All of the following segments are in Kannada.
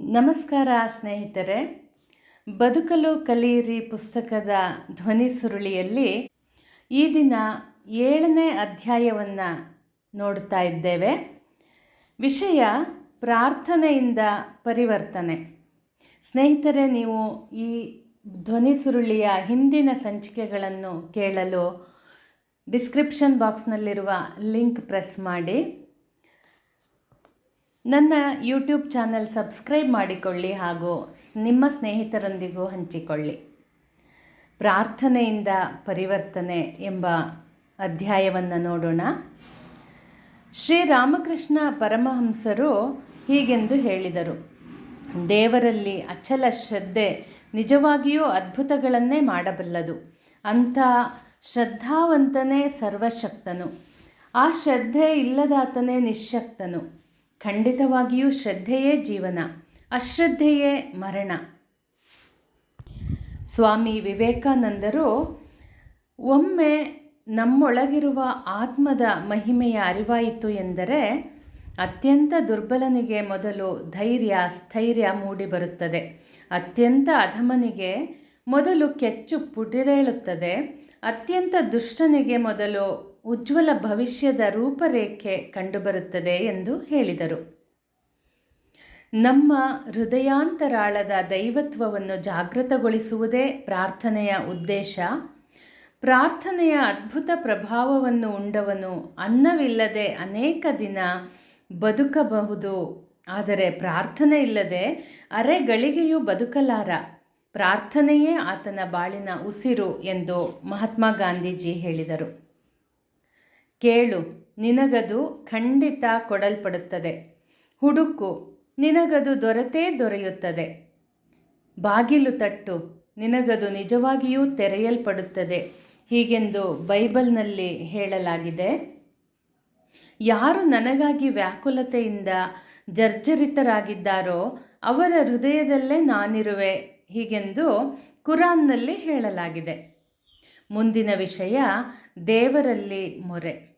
ನಮಸ್ಕಾರ ಸ್ನೇಹಿತರೆ. ಬದುಕಲು ಕಲಿಯಿರಿ ಪುಸ್ತಕದ ಧ್ವನಿ ಸುರುಳಿಯಲ್ಲಿ ಈ ದಿನ ಏಳನೇ ಅಧ್ಯಾಯವನ್ನು ನೋಡ್ತಾ ಇದ್ದೇವೆ. ವಿಷಯ ಪ್ರಾರ್ಥನೆಯಿಂದ ಪರಿವರ್ತನೆ. ಸ್ನೇಹಿತರೆ, ನೀವು ಈ ಧ್ವನಿ ಸುರುಳಿಯ ಹಿಂದಿನ ಸಂಚಿಕೆಗಳನ್ನು ಕೇಳಲು ಡಿಸ್ಕ್ರಿಪ್ಷನ್ ಬಾಕ್ಸ್ನಲ್ಲಿರುವ ಲಿಂಕ್ ಪ್ರೆಸ್ ಮಾಡಿ. ನನ್ನ ಯೂಟ್ಯೂಬ್ ಚಾನಲ್ ಸಬ್ಸ್ಕ್ರೈಬ್ ಮಾಡಿಕೊಳ್ಳಿ ಹಾಗೂ ನಿಮ್ಮ ಸ್ನೇಹಿತರೊಂದಿಗೂ ಹಂಚಿಕೊಳ್ಳಿ. ಪ್ರಾರ್ಥನೆಯಿಂದ ಪರಿವರ್ತನೆ ಎಂಬ ಅಧ್ಯಾಯವನ್ನು ನೋಡೋಣ. ಶ್ರೀರಾಮಕೃಷ್ಣ ಪರಮಹಂಸರು ಹೀಗೆಂದು ಹೇಳಿದರು. ದೇವರಲ್ಲಿ ಅಚಲ ಶ್ರದ್ಧೆ ನಿಜವಾಗಿಯೂ ಅದ್ಭುತಗಳನ್ನೇ ಮಾಡಬಲ್ಲದು. ಅಂಥ ಶ್ರದ್ಧಾವಂತನೇ ಸರ್ವಶಕ್ತನು. ಆ ಶ್ರದ್ಧೆ ಇಲ್ಲದಾತನೇ ನಿಶ್ಶಕ್ತನು ಖಂಡಿತವಾಗಿಯೂ ಶ್ರದ್ಧೆಯೇ ಜೀವನ, ಅಶ್ರದ್ಧೆಯೇ ಮರಣ. ಸ್ವಾಮಿ ವಿವೇಕಾನಂದರು, ಒಮ್ಮೆ ನಮ್ಮೊಳಗಿರುವ ಆತ್ಮದ ಮಹಿಮೆಯ ಅರಿವಾಯಿತು ಎಂದರೆ ಅತ್ಯಂತ ದುರ್ಬಲನಿಗೆ ಮೊದಲು ಧೈರ್ಯ, ಸ್ಥೈರ್ಯ ಮೂಡಿಬರುತ್ತದೆ ಅತ್ಯಂತ ಅಧಮನಿಗೆ ಮೊದಲು ಕೆಚ್ಚು ಪುಟಿದೇಳುತ್ತದೆ ಅತ್ಯಂತ ದುಷ್ಟನಿಗೆ ಮೊದಲು ಉಜ್ವಲ ಭವಿಷ್ಯದ ರೂಪರೇಖೆ ಕಂಡುಬರುತ್ತದೆ ಎಂದು ಹೇಳಿದರು. ನಮ್ಮ ಹೃದಯಾಂತರಾಳದ ದೈವತ್ವವನ್ನು ಜಾಗೃತಗೊಳಿಸುವುದೇ ಪ್ರಾರ್ಥನೆಯ ಉದ್ದೇಶ. ಪ್ರಾರ್ಥನೆಯ ಅದ್ಭುತ ಪ್ರಭಾವವನ್ನು ಉಂಡವನು ಅನ್ನವಿಲ್ಲದೆ ಅನೇಕ ದಿನ ಬದುಕಬಹುದು. ಆದರೆ ಪ್ರಾರ್ಥನೆ ಇಲ್ಲದೆ ಅರೆಗಳಿಗೆಯೂ ಬದುಕಲಾರ. ಪ್ರಾರ್ಥನೆಯೇ ಆತನ ಬಾಳಿನ ಉಸಿರು ಎಂದು ಮಹಾತ್ಮ ಗಾಂಧೀಜಿ ಹೇಳಿದರು. ಕೇಳು, ನಿನಗದು ಖಂಡಿತ ಕೊಡಲ್ಪಡುತ್ತದೆ. ಹುಡುಕು, ನಿನಗದು ದೊರೆತೇ ದೊರೆಯುತ್ತದೆ. ಬಾಗಿಲು ತಟ್ಟು, ನಿನಗದು ನಿಜವಾಗಿಯೂ ತೆರೆಯಲ್ಪಡುತ್ತದೆ. ಹೀಗೆಂದು ಬೈಬಲ್ನಲ್ಲಿ ಹೇಳಲಾಗಿದೆ. ಯಾರು ನನಗಾಗಿ ವ್ಯಾಕುಲತೆಯಿಂದ ಜರ್ಜರಿತರಾಗಿದ್ದಾರೋ ಅವರ ಹೃದಯದಲ್ಲೇ ನಾನಿರುವೆ ಹೀಗೆಂದು ಕುರಾನ್ನಲ್ಲಿ ಹೇಳಲಾಗಿದೆ. ಮುಂದಿನ ವಿಷಯ ದೇವರಲ್ಲಿ ಮೊರೆ.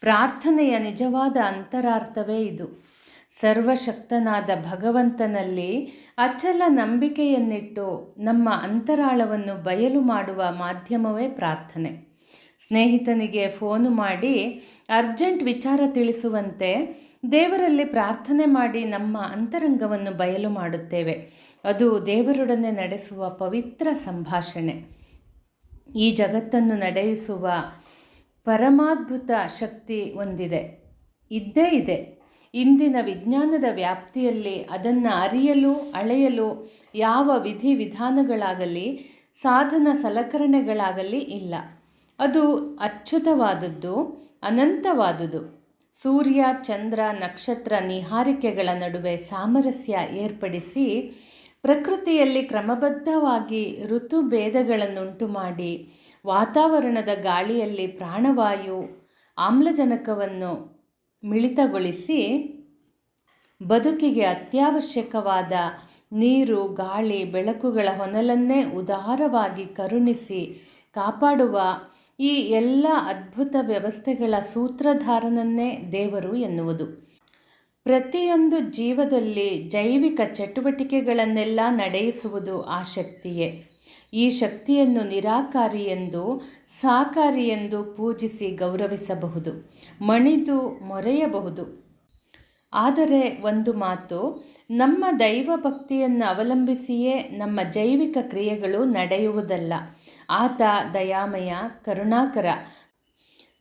ಪ್ರಾರ್ಥನೆಯ ನಿಜವಾದ ಅಂತರಾರ್ಥವೇ ಇದು. ಸರ್ವಶಕ್ತನಾದ ಭಗವಂತನಲ್ಲಿ ಅಚಲ ನಂಬಿಕೆಯನ್ನಿಟ್ಟು ನಮ್ಮ ಅಂತರಾಳವನ್ನು ಬಯಲು ಮಾಡುವ ಮಾಧ್ಯಮವೇ ಪ್ರಾರ್ಥನೆ. ಸ್ನೇಹಿತನಿಗೆ ಫೋನು ಮಾಡಿ ಅರ್ಜೆಂಟ್ ವಿಚಾರ ತಿಳಿಸುವಂತೆ ದೇವರಲ್ಲಿ ಪ್ರಾರ್ಥನೆ ಮಾಡಿ ನಮ್ಮ ಅಂತರಂಗವನ್ನು ಬಯಲು ಮಾಡುತ್ತೇವೆ. ಅದು ದೇವರೊಡನೆ ನಡೆಸುವ ಪವಿತ್ರ ಸಂಭಾಷಣೆ. ಈ ಜಗತ್ತನ್ನು ನಡೆಯಿಸುವ ಪರಮಾದ್ಭುತ ಶಕ್ತಿ ಹೊಂದಿದೆ. ಇದ್ದೇ ಇದೆ. ಇಂದಿನ ವಿಜ್ಞಾನದ ವ್ಯಾಪ್ತಿಯಲ್ಲಿ ಅದನ್ನು ಅರಿಯಲು, ಅಳೆಯಲು ಯಾವ ವಿಧಿ ವಿಧಾನಗಳಾಗಲಿ, ಸಾಧನ ಸಲಕರಣೆಗಳಾಗಲಿ ಇಲ್ಲ. ಅದು ಅಚ್ಚುತವಾದದ್ದು, ಅನಂತವಾದುದು. ಸೂರ್ಯ, ಚಂದ್ರ, ನಕ್ಷತ್ರ ನಿಹಾರಿಕೆಗಳ ನಡುವೆ ಸಾಮರಸ್ಯ ಏರ್ಪಡಿಸಿ ಪ್ರಕೃತಿಯಲ್ಲಿ ಕ್ರಮಬದ್ಧವಾಗಿ ಋತುಭೇದಗಳನ್ನುಂಟು ಮಾಡಿ ವಾತಾವರಣದ ಗಾಳಿಯಲ್ಲಿ ಪ್ರಾಣವಾಯು ಆಮ್ಲಜನಕವನ್ನು ಮಿಳಿತಗೊಳಿಸಿ ಬದುಕಿಗೆ ಅತ್ಯವಶ್ಯಕವಾದ ನೀರು, ಗಾಳಿ, ಬೆಳಕುಗಳ ಹೊನಲನ್ನೇ ಉದಾರವಾಗಿ ಕರುಣಿಸಿ ಕಾಪಾಡುವ ಈ ಎಲ್ಲ ಅದ್ಭುತ ವ್ಯವಸ್ಥೆಗಳ ಸೂತ್ರಧಾರನನ್ನೇ ದೇವರು ಎನ್ನುವುದು. ಪ್ರತಿಯೊಂದು ಜೀವದಲ್ಲಿ ಜೈವಿಕ ಚಟುವಟಿಕೆಗಳನ್ನೆಲ್ಲ ನಡೆಯಿಸುವುದು ಆ ಶಕ್ತಿಯೇ. ಈ ಶಕ್ತಿಯನ್ನು ನಿರಾಕಾರಿ ಎಂದು, ಸಾಕಾರಿ ಎಂದು ಪೂಜಿಸಿ ಗೌರವಿಸಬಹುದು, ಮಣಿದು ಮೊರೆಯಬಹುದು. ಆದರೆ ಒಂದು ಮಾತು, ನಮ್ಮ ದೈವ ಭಕ್ತಿಯನ್ನು ಅವಲಂಬಿಸಿಯೇ ನಮ್ಮ ಜೈವಿಕ ಕ್ರಿಯೆಗಳು ನಡೆಯುವುದಲ್ಲ. ಆತ ದಯಾಮಯ, ಕರುಣಾಕರ.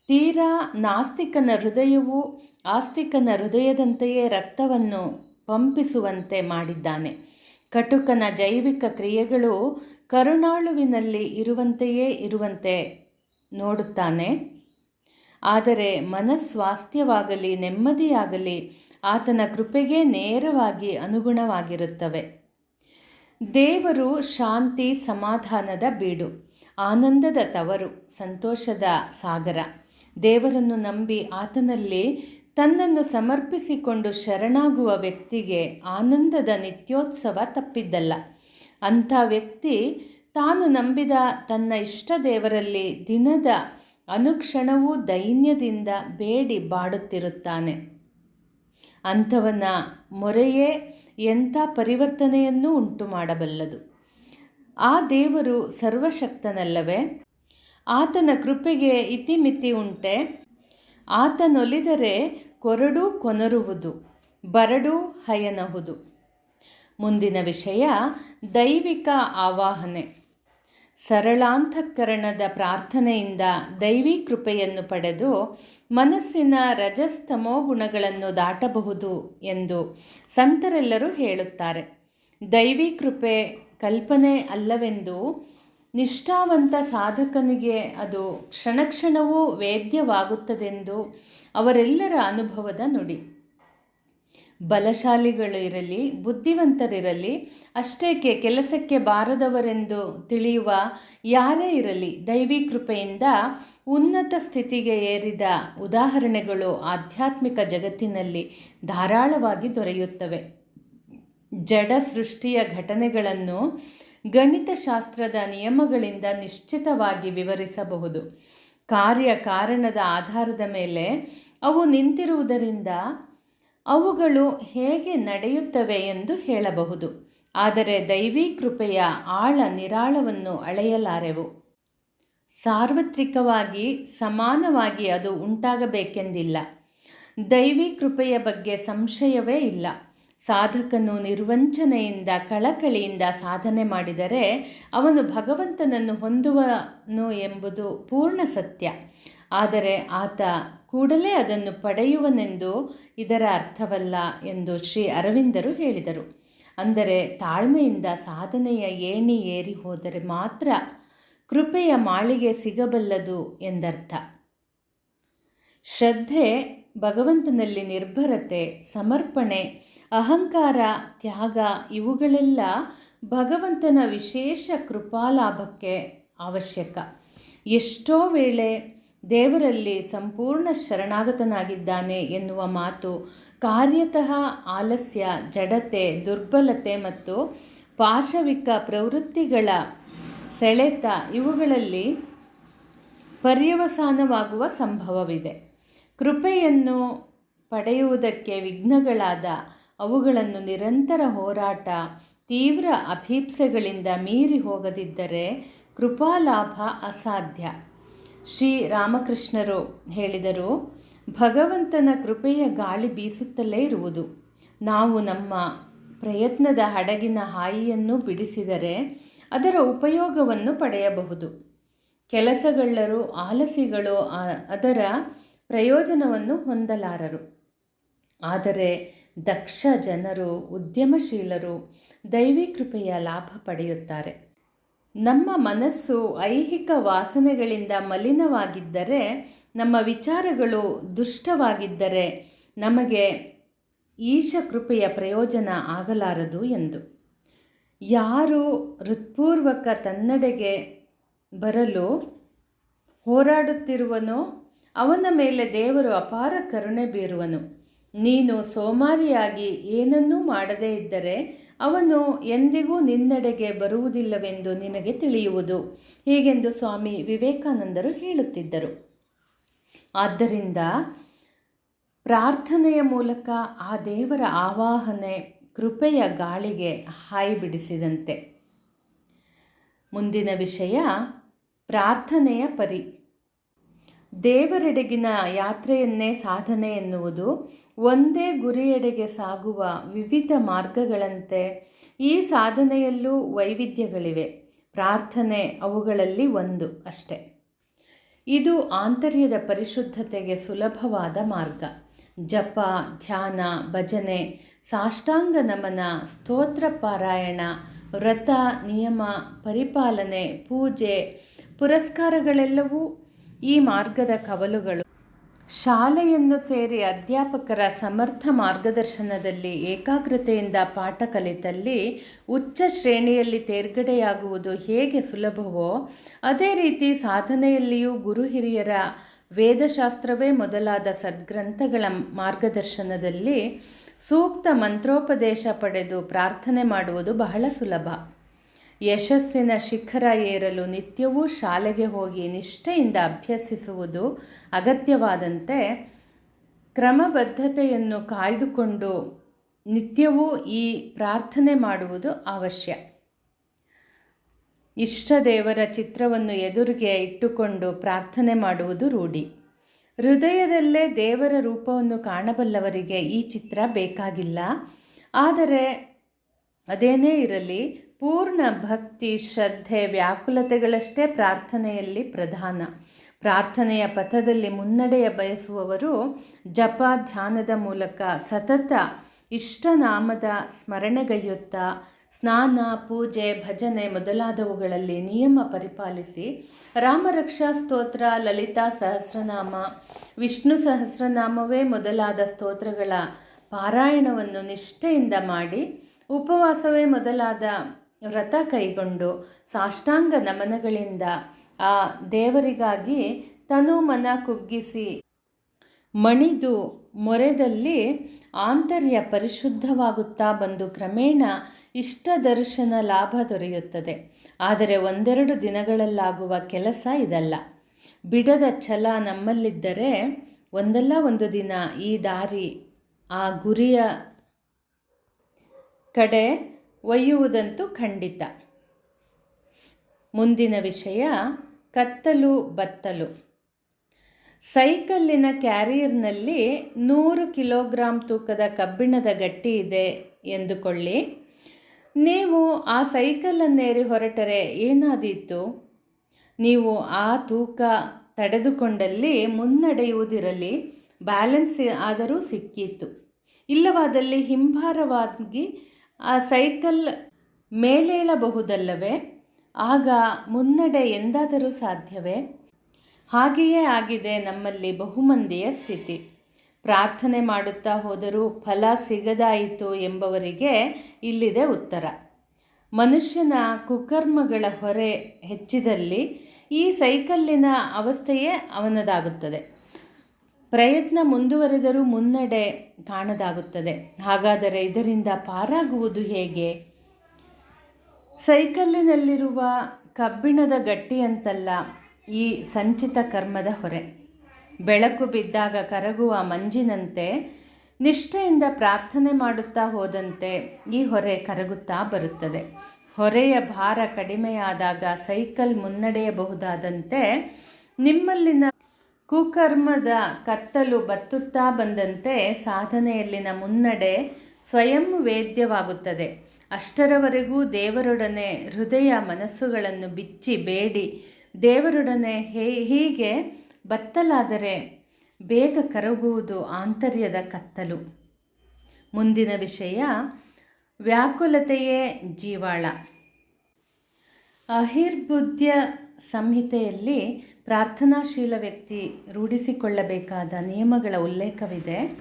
ತೀರಾ ನಾಸ್ತಿಕನ ಹೃದಯವು ಆಸ್ತಿಕನ ಹೃದಯದಂತೆಯೇ ರಕ್ತವನ್ನು ಪಂಪಿಸುವಂತೆ ಮಾಡಿದ್ದಾನೆ. ಕಟುಕನ ಜೈವಿಕ ಕ್ರಿಯೆಗಳು ಕರುಣಾಳುವಿನಲ್ಲಿ ಇರುವಂತೆಯೇ ಇರುವಂತೆ ನೋಡುತ್ತಾನೆ. ಆದರೆ ಮನಸ್ವಾಸ್ಥ್ಯವಾಗಲಿ, ನೆಮ್ಮದಿಯಾಗಲಿ ಆತನ ಕೃಪೆಗೆ ನೇರವಾಗಿ ಅನುಗುಣವಾಗಿರುತ್ತವೆ. ದೇವರು ಶಾಂತಿ, ಸಮಾಧಾನದ ಬೀಡು, ಆನಂದದ ತವರು, ಸಂತೋಷದ ಸಾಗರ. ದೇವರನ್ನು ನಂಬಿ ಆತನಲ್ಲಿ ತನ್ನನ್ನು ಸಮರ್ಪಿಸಿಕೊಂಡು ಶರಣಾಗುವ ವ್ಯಕ್ತಿಗೆ ಆನಂದದ ನಿತ್ಯೋತ್ಸವ ತಪ್ಪಿದ್ದಲ್ಲ. ಅಂಥ ವ್ಯಕ್ತಿ ತಾನು ನಂಬಿದ ತನ್ನ ಇಷ್ಟ ದೇವರಲ್ಲಿ ದಿನದ ಅನುಕ್ಷಣವೂ ದೈನ್ಯದಿಂದ ಬೇಡಿ ಬಾಡುತ್ತಿರುತ್ತಾನೆ. ಅಂಥವನ ಮೊರೆಯೇ ಎಂಥ ಪರಿವರ್ತನೆಯನ್ನು ಉಂಟು ಮಾಡಬಲ್ಲದು. ಆ ದೇವರು ಸರ್ವಶಕ್ತನಲ್ಲವೇ? ಆತನ ಕೃಪೆಗೆ ಇತಿಮಿತಿ ಉಂಟೆ? ಆತನೊಲಿದರೆ ಕೊರಡು ಕೊನರುವುದು, ಬರಡು ಹಯನಹುದು. ಮುಂದಿನ ವಿಷಯ, ದೈವಿಕ ಆವಾಹನೆ. ಸರಳಾಂತಃಕರಣದ ಪ್ರಾರ್ಥನೆಯಿಂದ ದೈವಿ ಕೃಪೆಯನ್ನು ಪಡೆದು ಮನಸ್ಸಿನ ರಜಸ್ತಮೋ ಗುಣಗಳನ್ನು ದಾಟಬಹುದು ಎಂದು ಸಂತರೆಲ್ಲರೂ ಹೇಳುತ್ತಾರೆ. ದೈವಿ ಕೃಪೆ ಕಲ್ಪನೆ ಅಲ್ಲವೆಂದು ನಿಷ್ಠಾವಂತ ಸಾಧಕನಿಗೆ ಅದು ಕ್ಷಣಕ್ಷಣವೂ ವೇದ್ಯವಾಗುತ್ತದೆಂದು ಅವರೆಲ್ಲರ ಅನುಭವದ ನುಡಿ. ಬಲಶಾಲಿಗಳು ಇರಲಿ, ಬುದ್ಧಿವಂತರಿರಲಿ ಅಷ್ಟೇಕೆ ಕೆಲಸಕ್ಕೆ ಬಾರದವರೆಂದು ತಿಳಿಯುವ ಯಾರೇ ಇರಲಿ, ದೈವಿ ಕೃಪೆಯಿಂದ ಉನ್ನತ ಸ್ಥಿತಿಗೆ ಏರಿದ ಉದಾಹರಣೆಗಳು ಆಧ್ಯಾತ್ಮಿಕ ಜಗತ್ತಿನಲ್ಲಿ ಧಾರಾಳವಾಗಿ ದೊರೆಯುತ್ತವೆ. ಜಡ ಸೃಷ್ಟಿಯ ಘಟನೆಗಳನ್ನು ಗಣಿತಶಾಸ್ತ್ರದ ನಿಯಮಗಳಿಂದ ನಿಶ್ಚಿತವಾಗಿ ವಿವರಿಸಬಹುದು. ಕಾರ್ಯ ಕಾರಣದ ಆಧಾರದ ಮೇಲೆ ಅವು ನಿಂತಿರುವುದರಿಂದ ಅವುಗಳು ಹೇಗೆ ನಡೆಯುತ್ತವೆ ಎಂದು ಹೇಳಬಹುದು. ಆದರೆ ದೈವಿ ಕೃಪೆಯ ಆಳ ನಿರಾಳವನ್ನು ಅಳೆಯಲಾರೆವು. ಸಾರ್ವತ್ರಿಕವಾಗಿ, ಸಮಾನವಾಗಿ ಅದು ಉಂಟಾಗಬೇಕೆಂದಿಲ್ಲ. ದೈವಿ ಕೃಪೆಯ ಬಗ್ಗೆ ಸಂಶಯವೇ ಇಲ್ಲ. ಸಾಧಕನು ನಿರ್ವಂಚನೆಯಿಂದ, ಕಳಕಳಿಯಿಂದ ಸಾಧನೆ ಮಾಡಿದರೆ ಅವನು ಭಗವಂತನನ್ನು ಹೊಂದುವನು ಎಂಬುದು ಪೂರ್ಣ ಸತ್ಯ. ಆದರೆ ಆತ ಕೂಡಲೇ ಅದನ್ನು ಪಡೆಯುವನೆಂದು ಇದರ ಅರ್ಥವಲ್ಲ ಎಂದು ಶ್ರೀ ಅರವಿಂದರು ಹೇಳಿದರು. ಅಂದರೆ ತಾಳ್ಮೆಯಿಂದ ಸಾಧನೆಯ ಏಣಿ ಏರಿ ಹೋದರೆ ಮಾತ್ರ ಕೃಪೆಯ ಮಾಳಿಗೆ ಸಿಗಬಲ್ಲದು ಎಂದರ್ಥ. ಶ್ರದ್ಧೆ, ಭಗವಂತನಲ್ಲಿ ನಿರ್ಭರತೆ, ಸಮರ್ಪಣೆ, ಅಹಂಕಾರ, ತ್ಯಾಗ ಇವುಗಳೆಲ್ಲ ಭಗವಂತನ ವಿಶೇಷ ಕೃಪಾಲಾಭಕ್ಕೆ ಅವಶ್ಯಕ. ಎಷ್ಟೋ ವೇಳೆ ದೇವರಲ್ಲಿ ಸಂಪೂರ್ಣ ಶರಣಾಗತನಾಗಿದ್ದಾನೆ ಎನ್ನುವ ಮಾತು ಕಾರ್ಯತಃ ಆಲಸ್ಯ, ಜಡತೆ, ದುರ್ಬಲತೆ ಮತ್ತು ಪಾಶವಿಕ ಪ್ರವೃತ್ತಿಗಳ ಸೆಳೆತ ಇವುಗಳಲ್ಲಿ ಪರ್ಯವಸಾನವಾಗುವ ಸಂಭವವಿದೆ. ಕೃಪೆಯನ್ನು ಪಡೆಯುವುದಕ್ಕೆ ವಿಘ್ನಗಳಾದ ಅವುಗಳನ್ನು ನಿರಂತರ ಹೋರಾಟ, ತೀವ್ರ ಅಭೀಪ್ಸೆಗಳಿಂದ ಮೀರಿ ಹೋಗದಿದ್ದರೆ ಕೃಪಾಲಾಭ ಅಸಾಧ್ಯ. ಶ್ರೀ ರಾಮಕೃಷ್ಣರು ಹೇಳಿದರು, ಭಗವಂತನ ಕೃಪೆಯ ಗಾಳಿ ಬೀಸುತ್ತಲೇ ಇರುವುದು. ನಾವು ನಮ್ಮ ಪ್ರಯತ್ನದ ಹಡಗಿನ ಹಾಯಿಯನ್ನು ಬಿಡಿಸಿದರೆ ಅದರ ಉಪಯೋಗವನ್ನು ಪಡೆಯಬಹುದು. ಕೆಲಸಗಳ್ಳರು, ಆಲಸಿಗಳು ಅದರ ಪ್ರಯೋಜನವನ್ನು ಹೊಂದಲಾರರು. ಆದರೆ ದಕ್ಷ ಜನರು, ಉದ್ಯಮಶೀಲರು ದೈವಿ ಕೃಪೆಯ ಲಾಭ ಪಡೆಯುತ್ತಾರೆ. ನಮ್ಮ ಮನಸ್ಸು ಐಹಿಕ ವಾಸನೆಗಳಿಂದ ಮಲಿನವಾಗಿದ್ದರೆ, ನಮ್ಮ ವಿಚಾರಗಳು ದುಷ್ಟವಾಗಿದ್ದರೆ ನಮಗೆ ಈಶ ಕೃಪೆಯ ಪ್ರಯೋಜನ ಆಗಲಾರದು ಎಂದು. ಯಾರು ಹೃತ್ಪೂರ್ವಕ ತನ್ನಡೆಗೆ ಬರಲು ಹೋರಾಡುತ್ತಿರುವನೋ, ಅವನ ಮೇಲೆ ದೇವರು ಅಪಾರ ಕರುಣೆ ಬೀರುವನು. ನೀನು ಸೋಮಾರಿಯಾಗಿ ಏನನ್ನೂ ಮಾಡದೇ ಇದ್ದರೆ ಅವನು ಎಂದಿಗೂ ನಿನ್ನೆಡೆಗೆ ಬರುವುದಿಲ್ಲವೆಂದು ನಿನಗೆ ತಿಳಿಯುವುದು. ಹೀಗೆಂದು ಸ್ವಾಮಿ ವಿವೇಕಾನಂದರು ಹೇಳುತ್ತಿದ್ದರು. ಆದ್ದರಿಂದ ಪ್ರಾರ್ಥನೆಯ ಮೂಲಕ ಆ ದೇವರ ಆವಾಹನೆ ಕೃಪೆಯ ಗಾಳಿಗೆ ಹಾಯಿ ಬಿಡಿಸಿದಂತೆ. ಮುಂದಿನ ವಿಷಯ ಪ್ರಾರ್ಥನೆಯ ಪರಿ. ದೇವರೆಡೆಗಿನ ಯಾತ್ರೆಯನ್ನೇ ಸಾಧನೆ ಎನ್ನುವುದು ಒಂದೇ ಗುರಿಯೆಡೆಗೆ ಸಾಗುವ ವಿವಿಧ ಮಾರ್ಗಗಳಂತೆ ಈ ಸಾಧನೆಯಲ್ಲೂ ವೈವಿಧ್ಯಗಳಿವೆ. ಪ್ರಾರ್ಥನೆ ಅವುಗಳಲ್ಲಿ ಒಂದು ಅಷ್ಟೆ. ಇದು ಆಂತರ್ಯದ ಪರಿಶುದ್ಧತೆಗೆ ಸುಲಭವಾದ ಮಾರ್ಗ. ಜಪ, ಧ್ಯಾನ, ಭಜನೆ, ಸಾಷ್ಟಾಂಗ ನಮನ, ಸ್ತೋತ್ರ ಪಾರಾಯಣ, ವ್ರತ, ನಿಯಮ, ಪರಿಪಾಲನೆ, ಪೂಜೆ, ಪುರಸ್ಕಾರಗಳೆಲ್ಲವೂ ಈ ಮಾರ್ಗದ ಕವಲುಗಳು. ಶಾಲೆಯನ್ನು ಸೇರಿ ಅಧ್ಯಾಪಕರ ಸಮರ್ಥ ಮಾರ್ಗದರ್ಶನದಲ್ಲಿ ಏಕಾಗ್ರತೆಯಿಂದ ಪಾಠ ಕಲಿತಲ್ಲಿ ಉಚ್ಚ ಶ್ರೇಣಿಯಲ್ಲಿ ತೇರ್ಗಡೆಯಾಗುವುದು ಹೇಗೆ ಸುಲಭವೋ, ಅದೇ ರೀತಿ ಸಾಧನೆಯಲ್ಲಿಯೂ ಗುರು ಹಿರಿಯರ ವೇದಶಾಸ್ತ್ರವೇ ಮೊದಲಾದ ಸದ್ಗ್ರಂಥಗಳ ಮಾರ್ಗದರ್ಶನದಲ್ಲಿ ಸೂಕ್ತ ಮಂತ್ರೋಪದೇಶ ಪಡೆದು ಪ್ರಾರ್ಥನೆ ಮಾಡುವುದು ಬಹಳ ಸುಲಭ. ಯಶಸ್ಸಿನ ಶಿಖರ ಏರಲು ನಿತ್ಯವೂ ಶಾಲೆಗೆ ಹೋಗಿ ನಿಷ್ಠೆಯಿಂದ ಅಭ್ಯಸಿಸುವುದು ಅಗತ್ಯವಾದಂತೆ ಕ್ರಮಬದ್ಧತೆಯನ್ನು ಕಾಯ್ದುಕೊಂಡು ನಿತ್ಯವೂ ಈ ಪ್ರಾರ್ಥನೆ ಮಾಡುವುದು ಅವಶ್ಯ. ಇಷ್ಟ ದೇವರ ಚಿತ್ರವನ್ನು ಎದುರಿಗೆ ಇಟ್ಟುಕೊಂಡು ಪ್ರಾರ್ಥನೆ ಮಾಡುವುದು ರೂಢಿ. ಹೃದಯದಲ್ಲೇ ದೇವರ ರೂಪವನ್ನು ಕಾಣಬಲ್ಲವರಿಗೆ ಈ ಚಿತ್ರ ಬೇಕಾಗಿಲ್ಲ. ಆದರೆ ಅದೇನೇ ಇರಲಿ ಪೂರ್ಣ ಭಕ್ತಿ, ಶ್ರದ್ಧೆ, ವ್ಯಾಕುಲತೆಗಳಷ್ಟೇ ಪ್ರಾರ್ಥನೆಯಲ್ಲಿ ಪ್ರಧಾನ. ಪ್ರಾರ್ಥನೆಯ ಪಥದಲ್ಲಿ ಮುನ್ನಡೆಯ ಬಯಸುವವರು ಜಪ, ಧ್ಯಾನದ ಮೂಲಕ ಸತತ ಇಷ್ಟನಾಮದ ಸ್ಮರಣೆಗೈಯುತ್ತಾ ಸ್ನಾನ, ಪೂಜೆ, ಭಜನೆ ಮೊದಲಾದವುಗಳಲ್ಲಿ ನಿಯಮ ಪರಿಪಾಲಿಸಿ ರಾಮರಕ್ಷಾ ಸ್ತೋತ್ರ, ಲಲಿತಾ ಸಹಸ್ರನಾಮ, ವಿಷ್ಣು ಸಹಸ್ರನಾಮವೇ ಮೊದಲಾದ ಸ್ತೋತ್ರಗಳ ಪಾರಾಯಣವನ್ನು ನಿಷ್ಠೆಯಿಂದ ಮಾಡಿ ಉಪವಾಸವೇ ಮೊದಲಾದ ವ್ರತ ಕೈಗೊಂಡು ಸಾಷ್ಟಾಂಗ ನಮನಗಳಿಂದ ಆ ದೇವರಿಗಾಗಿ ತನು ಮನ ಕುಗ್ಗಿಸಿ ಮಣಿದು ಮೊರೆದಲ್ಲಿ ಆಂತರ್ಯ ಪರಿಶುದ್ಧವಾಗುತ್ತಾ ಬಂದು ಕ್ರಮೇಣ ಇಷ್ಟ ದರ್ಶನ ಲಾಭ ದೊರೆಯುತ್ತದೆ. ಆದರೆ ಒಂದೆರಡು ದಿನಗಳಲ್ಲಾಗುವ ಕೆಲಸ ಇದಲ್ಲ. ಬಿಡದ ಛಲ ನಮ್ಮಲ್ಲಿದ್ದರೆ ಒಂದಲ್ಲ ಒಂದು ದಿನ ಈ ದಾರಿ ಆ ಗುರಿಯ ಕಡೆ ಒಯ್ಯುವುದಂತೂ ಖಂಡಿತ. ಮುಂದಿನ ವಿಷಯ, ಕತ್ತಲು ಬತ್ತಲು. ಸೈಕಲ್ಲಿನ ಕ್ಯಾರಿಯರ್ನಲ್ಲಿ ನೂರು ಕಿಲೋಗ್ರಾಂ ತೂಕದ ಕಬ್ಬಿಣದ ಗಟ್ಟಿ ಇದೆ ಎಂದುಕೊಳ್ಳಿ. ನೀವು ಆ ಸೈಕಲನ್ನೇರಿ ಹೊರಟರೆ ಏನಾದೀತು? ನೀವು ಆ ತೂಕ ತಡೆದುಕೊಂಡಲ್ಲಿ ಮುನ್ನಡೆಯುವುದಿರಲಿ, ಬ್ಯಾಲೆನ್ಸ್ ಆದರೂ ಸಿಕ್ಕಿತ್ತು ಇಲ್ಲವಾದಲ್ಲಿ ಹಿಂಭಾರವಾಗಿ ಆ ಸೈಕಲ್ ಮೇಲೇಳಬಹುದಲ್ಲವೇ ಆಗ ಮುನ್ನಡೆ ಎಂದಾದರೂ ಸಾಧ್ಯವೇ? ಹಾಗೆಯೇ ಆಗಿದೆ ನಮ್ಮಲ್ಲಿ ಬಹುಮಂದಿಯ ಸ್ಥಿತಿ. ಪ್ರಾರ್ಥನೆ ಮಾಡುತ್ತಾ ಹೋದರೂ ಫಲ ಸಿಗದಾಯಿತು ಎಂಬವರಿಗೆ ಇಲ್ಲಿದೆ ಉತ್ತರ. ಮನುಷ್ಯನ ಕುಕರ್ಮಗಳ ಹೊರೆ ಹೆಚ್ಚಿದಲ್ಲಿ ಈ ಸೈಕಲ್ಲಿನ ಅವಸ್ಥೆಯೇ ಅವನದಾಗುತ್ತದೆ. ಪ್ರಯತ್ನ ಮುಂದುವರೆದರೂ ಮುನ್ನಡೆ ಕಾಣದಾಗುತ್ತದೆ. ಹಾಗಾದರೆ ಇದರಿಂದ ಪಾರಾಗುವುದು ಹೇಗೆ? ಸೈಕಲ್ಲಿನಲ್ಲಿರುವ ಕಬ್ಬಿಣದ ಗಟ್ಟಿಯಂತಲ್ಲ ಈ ಸಂಚಿತ ಕರ್ಮದ ಹೊರೆ. ಬೆಳಕು ಬಿದ್ದಾಗ ಕರಗುವ ಮಂಜಿನಂತೆ ನಿಷ್ಠೆಯಿಂದ ಪ್ರಾರ್ಥನೆ ಮಾಡುತ್ತಾ ಹೋದಂತೆ ಈ ಹೊರೆ ಕರಗುತ್ತಾ ಬರುತ್ತದೆ. ಹೊರೆಯ ಭಾರ ಕಡಿಮೆಯಾದಾಗ ಸೈಕಲ್ ಮುನ್ನಡೆಯಬಹುದಾದಂತೆ ನಿಮ್ಮಲ್ಲಿನ ಕುಕರ್ಮದ ಕತ್ತಲು ಬತ್ತುತ್ತಾ ಬಂದಂತೆ ಸಾಧನೆಯಲ್ಲಿನ ಮುನ್ನಡೆ ಸ್ವಯಂ ವೇದ್ಯವಾಗುತ್ತದೆ. ಅಷ್ಟರವರೆಗೂ ದೇವರೊಡನೆ ಹೃದಯ ಮನಸ್ಸುಗಳನ್ನು ಬಿಚ್ಚಿ ಬೇಡಿ. ದೇವರೊಡನೆ ಹೇ, ಹೀಗೆ ಬತ್ತಲಾದರೆ ಬೇಗ ಕರಗುವುದು ಆಂತರ್ಯದ ಕತ್ತಲು. ಮುಂದಿನ ವಿಷಯ, ವ್ಯಾಕುಲತೆಯೇ ಜೀವಾಳ. ಅಹಿರ್ಬುದ್ಯ ಸಂಹಿತೆಯಲ್ಲಿ ಪ್ರಾರ್ಥನಾಶೀಲ ವ್ಯಕ್ತಿ ರೂಢಿಸಿಕೊಳ್ಳಬೇಕಾದ ನಿಯಮಗಳ ಉಲ್ಲೇಖವಿದೆ.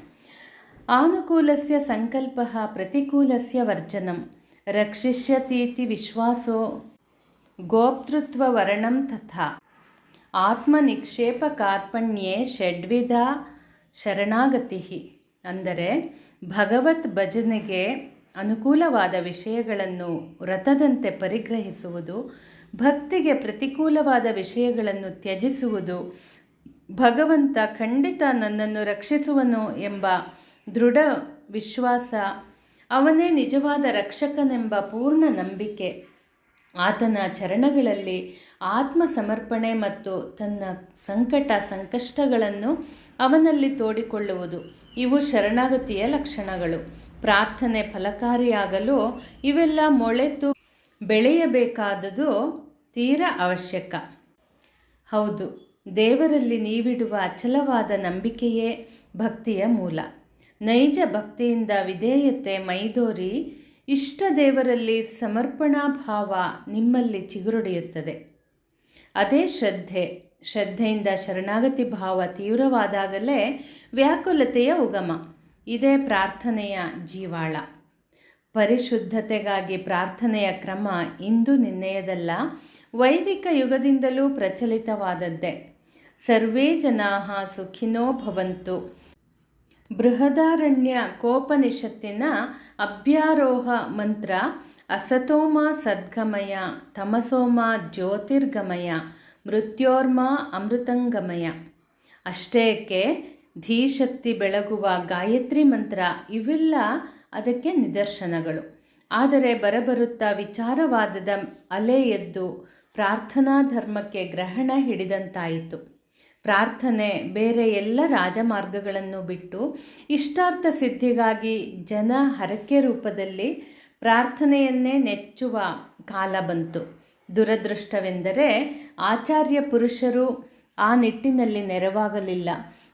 ಆನುಕೂಲಸ್ಯ ಸಂಕಲ್ಪ ಪ್ರತಿಕೂಲಸ್ಯ ವರ್ಜನಂ ರಕ್ಷಿಷ್ಯತೀತಿ ವಿಶ್ವಾಸೋ ಗೋಪ್ತೃತ್ವವರ್ಣಂ ತಥಾ ಆತ್ಮನಿಕ್ಷೇಪ ಕಾರ್ಪಣ್ಯೇ ಷಡ್ವಿಧ ಶರಣಾಗತಿ ಅಂದರೆ ಭಗವತ್ ಭಜನೆಗೆ ಅನುಕೂಲವಾದ ವಿಷಯಗಳನ್ನು ವ್ರತದಂತೆ ಪರಿಗ್ರಹಿಸುವುದು ಭಕ್ತಿಗೆ ಪ್ರತಿಕೂಲವಾದ ವಿಷಯಗಳನ್ನು ತ್ಯಜಿಸುವುದು, ಭಗವಂತ ಖಂಡಿತ ನನ್ನನ್ನು ರಕ್ಷಿಸುವನು ಎಂಬ ದೃಢ ವಿಶ್ವಾಸ, ಅವನೇ ನಿಜವಾದ ರಕ್ಷಕನೆಂಬ ಪೂರ್ಣ ನಂಬಿಕೆ. ಆತನ ಚರಣಗಳಲ್ಲಿ ಆತ್ಮ ಸಮರ್ಪಣೆ ಮತ್ತು ತನ್ನ ಸಂಕಟ ಸಂಕಷ್ಟಗಳನ್ನು ಅವನಲ್ಲಿ ತೋಡಿಕೊಳ್ಳುವುದು, ಇವು ಶರಣಾಗತಿಯ ಲಕ್ಷಣಗಳು. ಪ್ರಾರ್ಥನೆ ಫಲಕಾರಿಯಾಗಲು ಇವೆಲ್ಲ ಮೊಳೆತು ಬೆಳೆಯಬೇಕಾದುದು ತೀರ ಅವಶ್ಯಕ. ಹೌದು, ದೇವರಲ್ಲಿ ನೀವಿಡುವ ಅಚಲವಾದ ನಂಬಿಕೆಯೇ ಭಕ್ತಿಯ ಮೂಲ. ನೈಜ ಭಕ್ತಿಯಿಂದ ವಿಧೇಯತೆ ಮೈದೋರಿ ಇಷ್ಟ ದೇವರಲ್ಲಿ ಸಮರ್ಪಣಾ ಭಾವ ನಿಮ್ಮಲ್ಲಿ ಚಿಗುರೊಡೆಯುತ್ತದೆ. ಅದೇ ಶ್ರದ್ಧೆ, ಶ್ರದ್ಧೆಯಿಂದ ಶರಣಾಗತಿ ಭಾವ ತೀವ್ರವಾದಾಗಲೇ ವ್ಯಾಕುಲತೆಯ ಉಗಮ. ಇದೇ ಪ್ರಾರ್ಥನೆಯ ಜೀವಾಳ. ಪರಿಶುದ್ಧತೆಗಾಗಿ ಪ್ರಾರ್ಥನೆಯ ಕ್ರಮ ಇಂದು ನಿನ್ನೆಯದಲ್ಲ, ವೈದಿಕ ಯುಗದಿಂದಲೂ ಪ್ರಚಲಿತವಾದದ್ದೇ. ಸರ್ವೇ ಜನಾ ಸುಖಿನೋ ಭವಂತು. ಬೃಹದಾರಣ್ಯ ಕೋಪನಿಷತ್ತಿನ ಅಭ್ಯಾರೋಹ ಮಂತ್ರ, ಅಸತೋಮ ಸದ್ಗಮಯ, ತಮಸೋಮ ಜ್ಯೋತಿರ್ಗಮಯ, ಮೃತ್ಯೋರ್ಮ ಅಮೃತಂಗಮಯ. ಅಷ್ಟೇಕೆ ಧೀಶಕ್ತಿ ಬೆಳಗುವ ಗಾಯತ್ರಿ ಮಂತ್ರ ಇವೆಲ್ಲ ಅದಕ್ಕೆ ನಿದರ್ಶನಗಳು. ಆದರೆ ಬರಬರುತ್ತಾ ವಿಚಾರವಾದದ ಅಲೆ ಎದ್ದು ಪ್ರಾರ್ಥನಾ ಧರ್ಮಕ್ಕೆ ಗ್ರಹಣ ಹಿಡಿದಂತಾಯಿತು. ಪ್ರಾರ್ಥನೆ ಬೇರೆ ಎಲ್ಲ ರಾಜಮಾರ್ಗಗಳನ್ನು ಬಿಟ್ಟು ಇಷ್ಟಾರ್ಥ ಸಿದ್ಧಿಗಾಗಿ ಜನ ಹರಕೆ ರೂಪದಲ್ಲಿ ಪ್ರಾರ್ಥನೆಯನ್ನೇ ನೆಚ್ಚುವ ಕಾಲ ಬಂತು. ದುರದೃಷ್ಟವೆಂದರೆ ಆಚಾರ್ಯ ಪುರುಷರು ಆ ನಿಟ್ಟಿನಲ್ಲಿ ನೆರವಾಗಲಿಲ್ಲ.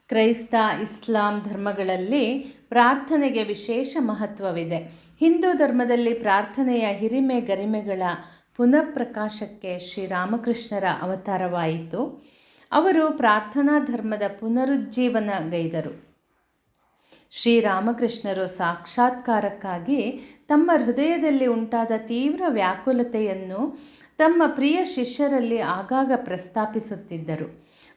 ಕ್ರೈಸ್ತ, ಇಸ್ಲಾಂ ಧರ್ಮಗಳಲ್ಲಿ ಪ್ರಾರ್ಥನೆಗೆ ವಿಶೇಷ ಮಹತ್ವವಿದೆ. ಹಿಂದೂ ಧರ್ಮದಲ್ಲಿ ಪ್ರಾರ್ಥನೆಯ ಹಿರಿಮೆ ಗರಿಮೆಗಳ ಪುನಃಪ್ರಕಾಶಕ್ಕೆ ಶ್ರೀರಾಮಕೃಷ್ಣರ ಅವತಾರವಾಯಿತು. ಅವರು ಪ್ರಾರ್ಥನಾ ಧರ್ಮದ ಪುನರುಜ್ಜೀವನಗೈದರು ಶ್ರೀರಾಮಕೃಷ್ಣರು ಸಾಕ್ಷಾತ್ಕಾರಕ್ಕಾಗಿ ತಮ್ಮ ಹೃದಯದಲ್ಲಿ ಉಂಟಾದ ತೀವ್ರ ವ್ಯಾಕುಲತೆಯನ್ನು ತಮ್ಮ ಪ್ರಿಯ ಶಿಷ್ಯರಲ್ಲಿ ಆಗಾಗ ಪ್ರಸ್ತಾಪಿಸುತ್ತಿದ್ದರು.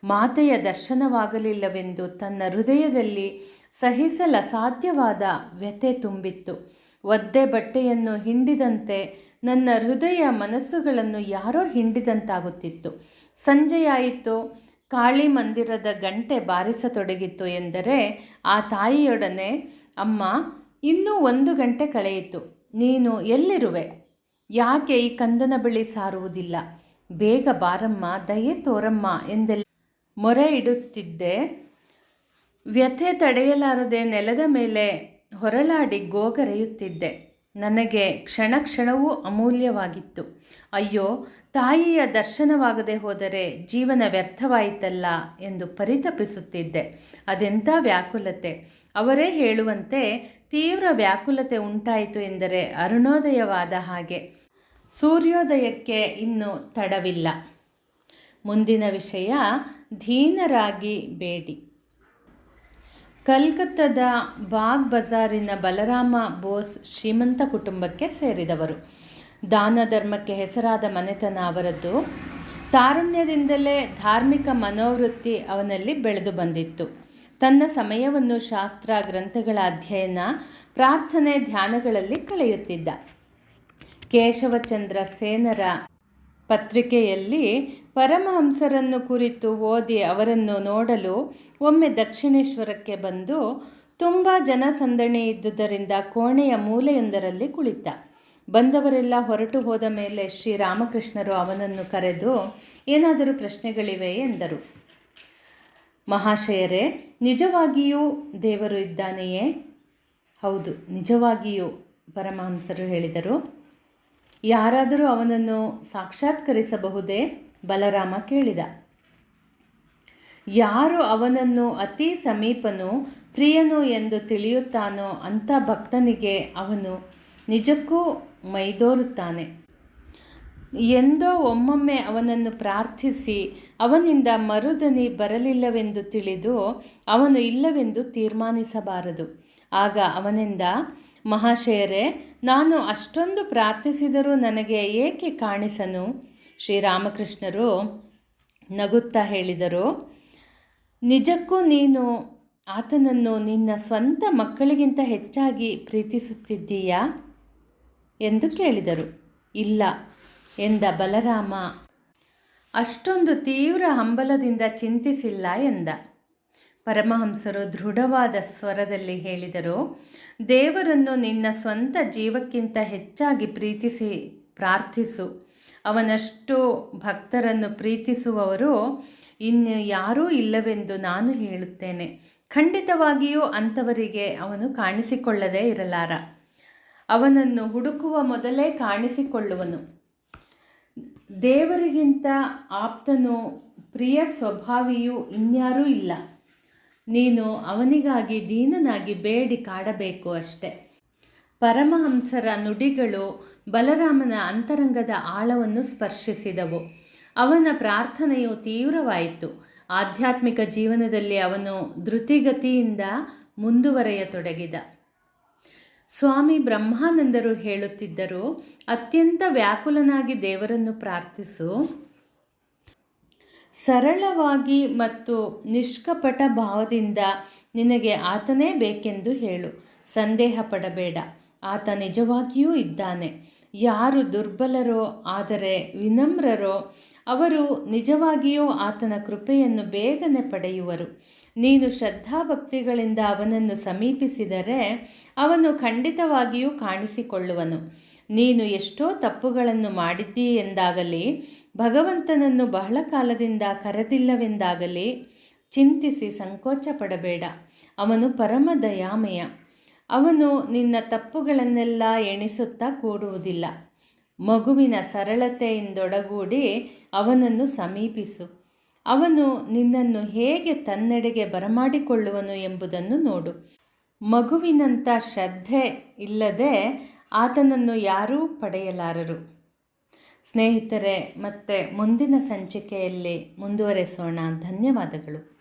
ಮಾತೆಯ ದರ್ಶನವಾಗಲಿಲ್ಲವೆಂದು ತನ್ನ ಹೃದಯದಲ್ಲಿ ಸಹಿಸಲಸಾಧ್ಯವಾದ ವ್ಯಥೆ ತುಂಬಿತ್ತು. ಒದ್ದೆ ಬಟ್ಟೆಯನ್ನು ಹಿಂಡಿದಂತೆ ನನ್ನ ಹೃದಯ ಮನಸ್ಸುಗಳನ್ನು ಯಾರೋ ಹಿಂಡಿದಂತಾಗುತ್ತಿತ್ತು. ಸಂಜೆಯಾಯಿತು. ಕಾಳಿ ಮಂದಿರದ ಗಂಟೆ ಬಾರಿಸತೊಡಗಿತ್ತು ಎಂದರೆ ಆ ತಾಯಿಯೊಡನೆ, ಅಮ್ಮ, ಇನ್ನೂ ಒಂದು ಗಂಟೆ ಕಳೆಯಿತು. ನೀನು ಎಲ್ಲಿರುವೆ? ಯಾಕೆ ಈ ಕಂದನ ಬಳಿ ಸಾರುವುದಿಲ್ಲ? ಬೇಗ ಬಾರಮ್ಮ, ದಯೆ ತೋರಮ್ಮ ಎಂದೆಲ್ಲ ಮೊರೆ ಇಡುತ್ತಿದ್ದೆ. ವ್ಯಥೆ ತಡೆಯಲಾರದೆ ನೆಲದ ಮೇಲೆ ಹೊರಳಾಡಿ ಗೋಗರೆಯುತ್ತಿದ್ದೆ. ನನಗೆ ಕ್ಷಣ ಕ್ಷಣವೂ ಅಮೂಲ್ಯವಾಗಿತ್ತು. ಅಯ್ಯೋ, ತಾಯಿಯ ದರ್ಶನವಾಗದೆ ಹೋದರೆ ಜೀವನ ವ್ಯರ್ಥವಾಯಿತಲ್ಲ ಎಂದು ಪರಿತಪಿಸುತ್ತಿದ್ದೆ. ಅದೆಂಥ ವ್ಯಾಕುಲತೆ. ಅವರೇ ಹೇಳುವಂತೆ ತೀವ್ರ ವ್ಯಾಕುಲತೆ ಉಂಟಾಯಿತು ಎಂದರೆ ಅರುಣೋದಯವಾದ ಹಾಗೆ. ಸೂರ್ಯೋದಯಕ್ಕೆ ಇನ್ನೂ ತಡವಿಲ್ಲ. ಮುಂದಿನ ವಿಷಯ, ಧೀನರಾಗಿ ಬೇಡಿ. ಕಲ್ಕತ್ತಾದ ಬಾಗ್ ಬಜಾರಿನ ಬಲರಾಮ ಬೋಸ್ ಶ್ರೀಮಂತ ಕುಟುಂಬಕ್ಕೆ ಸೇರಿದವರು. ದಾನ ಧರ್ಮಕ್ಕೆ ಹೆಸರಾದ ಮನೆತನ ಅವರದ್ದು. ತಾರುಣ್ಯದಿಂದಲೇ ಧಾರ್ಮಿಕ ಮನೋವೃತ್ತಿ ಅವನಲ್ಲಿ ಬೆಳೆದು ಬಂದಿತ್ತು. ತನ್ನ ಸಮಯವನ್ನು ಶಾಸ್ತ್ರ ಗ್ರಂಥಗಳ ಅಧ್ಯಯನ, ಪ್ರಾರ್ಥನೆ ಧ್ಯಾನಗಳಲ್ಲಿ ಕಳೆಯುತ್ತಿದ್ದ. ಕೇಶವಚಂದ್ರ ಸೇನರ ಪತ್ರಿಕೆಯಲ್ಲಿ ಪರಮಹಂಸರನ್ನು ಕುರಿತು ಓದಿ ಅವರನ್ನು ನೋಡಲು ಒಮ್ಮೆ ದಕ್ಷಿಣೇಶ್ವರಕ್ಕೆ ಬಂದು ತುಂಬ ಜನಸಂದಣಿ ಇದ್ದುದರಿಂದ ಕೋಣೆಯ ಮೂಲೆಯೊಂದರಲ್ಲಿ ಕುಳಿತ. ಬಂದವರೆಲ್ಲ ಹೊರಟು ಹೋದ ಮೇಲೆ ಶ್ರೀರಾಮಕೃಷ್ಣರು ಅವನನ್ನು ಕರೆದು, ಏನಾದರೂ ಪ್ರಶ್ನೆಗಳಿವೆ? ಎಂದರು. ಮಹಾಶಯರೇ, ನಿಜವಾಗಿಯೂ ದೇವರು ಇದ್ದಾನೆಯೇ? ಹೌದು, ನಿಜವಾಗಿಯೂ, ಪರಮಹಂಸರು ಹೇಳಿದರು. ಯಾರಾದರೂ ಅವನನ್ನು ಸಾಕ್ಷಾತ್ಕರಿಸಬಹುದೇ? ಬಲರಾಮ ಕೇಳಿದ. ಯಾರು ಅವನನ್ನು ಅತಿ ಸಮೀಪನು ಪ್ರಿಯನು ಎಂದು ತಿಳಿಯುತ್ತಾನೋ ಅಂಥ ಭಕ್ತನಿಗೆ ಅವನು ನಿಜಕ್ಕೂ ಮೈದೋರುತ್ತಾನೆ. ಎಂದೋ ಒಮ್ಮೊಮ್ಮೆ ಅವನನ್ನು ಪ್ರಾರ್ಥಿಸಿ, ಅವನಿಂದ ಮರುದನಿ ಬರಲಿಲ್ಲವೆಂದು ತಿಳಿದು ಅವನು ಇಲ್ಲವೆಂದು ತೀರ್ಮಾನಿಸಬಾರದು. ಆಗ ಅವನಿಂದ, ಮಹಾಶಯರೇ, ನಾನು ಅಷ್ಟೊಂದು ಪ್ರಾರ್ಥಿಸಿದರೂ ನನಗೆ ಏಕೆ ಕಾಣಿಸನು? ಶ್ರೀರಾಮಕೃಷ್ಣರು ನಗುತ್ತಾ ಹೇಳಿದರು ನಿಜಕ್ಕೂ ನೀನು ಆತನನ್ನು ನಿನ್ನ ಸ್ವಂತ ಮಕ್ಕಳಿಗಿಂತ ಹೆಚ್ಚಾಗಿ ಪ್ರೀತಿಸುತ್ತಿದ್ದೀಯಾ? ಎಂದು ಕೇಳಿದರು. ಇಲ್ಲ ಎಂದ ಬಲರಾಮ. ಅಷ್ಟೊಂದು ತೀವ್ರ ಹಂಬಲದಿಂದ ಚಿಂತಿಸಿಲ್ಲ ಎಂದ. ಪರಮಹಂಸರು ದೃಢವಾದ ಸ್ವರದಲ್ಲಿ ಹೇಳಿದರು, ದೇವರನ್ನು ನಿನ್ನ ಸ್ವಂತ ಜೀವಕ್ಕಿಂತ ಹೆಚ್ಚಾಗಿ ಪ್ರೀತಿಸಿ, ಪ್ರಾರ್ಥಿಸು. ಅವನಷ್ಟು ಭಕ್ತರನ್ನು ಪ್ರೀತಿಸುವವರು ಇನ್ನು ಯಾರೂ ಇಲ್ಲವೆಂದು ನಾನು ಹೇಳುತ್ತೇನೆ. ಖಂಡಿತವಾಗಿಯೂ ಅಂಥವರಿಗೆ ಅವನು ಕಾಣಿಸಿಕೊಳ್ಳದೇ ಇರಲಾರ. ಅವನನ್ನು ಹುಡುಕುವ ಮೊದಲೇ ಕಾಣಿಸಿಕೊಳ್ಳುವನು. ದೇವರಿಗಿಂತ ಆಪ್ತನು ಪ್ರಿಯ ಸ್ವಭಾವಿಯೂ ಇನ್ಯಾರೂ ಇಲ್ಲ. ನೀನು ಅವನಿಗಾಗಿ ದೀನನಾಗಿ ಬೇಡಿ ಕಾಡಬೇಕು ಅಷ್ಟೆ. ಪರಮಹಂಸರ ನುಡಿಗಳು ಬಲರಾಮನ ಅಂತರಂಗದ ಆಳವನ್ನು ಸ್ಪರ್ಶಿಸಿದವು. ಅವನ ಪ್ರಾರ್ಥನೆಯು ತೀವ್ರವಾಯಿತು. ಆಧ್ಯಾತ್ಮಿಕ ಜೀವನದಲ್ಲಿ ಅವನು ಧೃತಿಗತಿಯಿಂದ ಮುಂದುವರೆಯತೊಡಗಿದ. ಸ್ವಾಮಿ ಬ್ರಹ್ಮಾನಂದರು ಹೇಳುತ್ತಿದ್ದರು, ಅತ್ಯಂತ ವ್ಯಾಕುಲನಾಗಿ ದೇವರನ್ನು ಪ್ರಾರ್ಥಿಸು. ಸರಳವಾಗಿ ಮತ್ತು ನಿಷ್ಕಪಟ ಭಾವದಿಂದ ನಿನಗೆ ಆತನೇ ಬೇಕೆಂದು ಹೇಳು. ಸಂದೇಹ ಪಡಬೇಡ. ಆತ ನಿಜವಾಗಿಯೂ ಇದ್ದಾನೆ. ಯಾರು ದುರ್ಬಲರೋ, ಆದರೆ ವಿನಮ್ರರೋ ಅವರು ನಿಜವಾಗಿಯೂ ಆತನ ಕೃಪೆಯನ್ನು ಬೇಗನೆ ಪಡೆಯುವರು. ನೀನು ಶ್ರದ್ಧಾಭಕ್ತಿಗಳಿಂದ ಅವನನ್ನು ಸಮೀಪಿಸಿದರೆ ಅವನು ಖಂಡಿತವಾಗಿಯೂ ಕಾಣಿಸಿಕೊಳ್ಳುವನು. ನೀನು ಎಷ್ಟೋ ತಪ್ಪುಗಳನ್ನು ಮಾಡಿದ್ದೀ ಎಂದಾಗಲಿ, ಭಗವಂತನನ್ನು ಬಹಳ ಕಾಲದಿಂದ ಕರೆದಿಲ್ಲವೆಂದಾಗಲಿ ಚಿಂತಿಸಿ ಸಂಕೋಚ ಪಡಬೇಡ ಅವನು ಪರಮ ದಯಾಮಯ. ಅವನು ನಿನ್ನ ತಪ್ಪುಗಳನ್ನೆಲ್ಲ ಎಣಿಸುತ್ತಾ ಕೂಡುವುದಿಲ್ಲ. ಮಗುವಿನ ಸರಳತೆಯಿಂದೊಡಗೂಡಿ ಅವನನ್ನು ಸಮೀಪಿಸು. ಅವನು ನಿನ್ನನ್ನು ಹೇಗೆ ತನ್ನೆಡೆಗೆ ಬರಮಾಡಿಕೊಳ್ಳುವನು ಎಂಬುದನ್ನು ನೋಡು. ಮಗುವಿನಂಥ ಶ್ರದ್ಧೆ ಇಲ್ಲದೆ ಆತನನ್ನು ಯಾರೂ ಪಡೆಯಲಾರರು. ಸ್ನೇಹಿತರೆ, ಮತ್ತೆ ಮುಂದಿನ ಸಂಚಿಕೆಯಲ್ಲಿ ಮುಂದುವರೆಸೋಣ. ಧನ್ಯವಾದಗಳು.